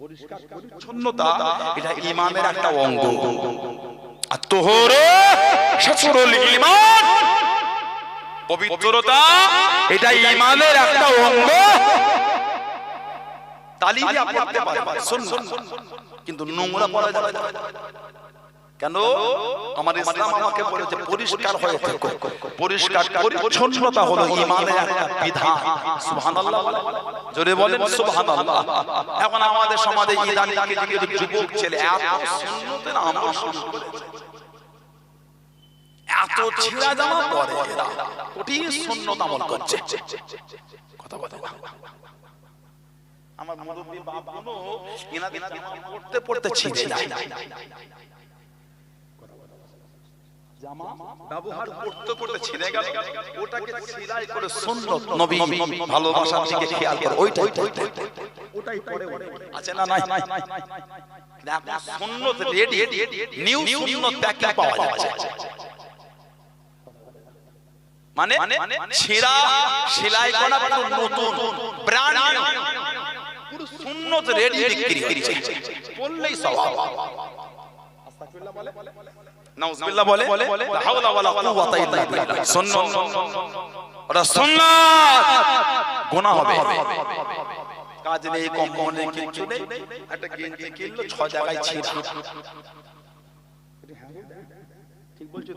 পরিচ্ছন্নতা এটা ইমানের একটা অঙ্গ। আর তোহর ইমান। পবিত্রতা এটা ইমানের একটা অঙ্গ। পড়তে কিন্তু নোংরা পড়া যাবে। কেন? আমার ইসলাম আমাকে বলেছে পরিষ্কার হয়ে থেকো। পরিষ্কার পরিচ্ছন্নতা হলো ইমানের একটা বিধান। সুবহানাল্লাহ। জোরে বলেন সুবহানাল্লাহ। এখন আমাদের সমাজে ইদানিং কিছু যুবক ছেলে এত সুন্নতের আমল শুরু এত ছিঁড়া জামা পরে এরা কঠিন সুন্নত আমল করছে। কথা বলে আমার মুরব্বী বাপগুলো এনাদের জামা পড়তে পড়তে ছিঁড়ে যায়। জামা ব্যবহার করতে করতে ছিঁড়ে গেল। ওটাকে সেলাই করে সুন্নত নবী ভালোবাসার দিকে খেয়াল করে। ওইটাই ওটাই পরে। আছে না নাই? সুন্নত রেডি নিউ সুন্নত প্যাকিং পাওয়া যাচ্ছে মানে ছেঁড়া সেলাই করা পুরো নতুন। ব্র্যান্ড পুরো সুন্নত রেডি বিক্রি করছে বললেই সওয়াব নাউজুবিল্লাহ বলে? লা হাওলা ওয়ালা কুওয়াতা ইল্লা বিল্লাহ। সুন্নাত। ওটা সুন্নাত। গুনাহ হবে। কাজ নেই কম্পাউন্ড কিছু নেই। একটা গেঞ্জি কিনলো ছ জায়গায় ছিঁড়া। ঠিক বলছো?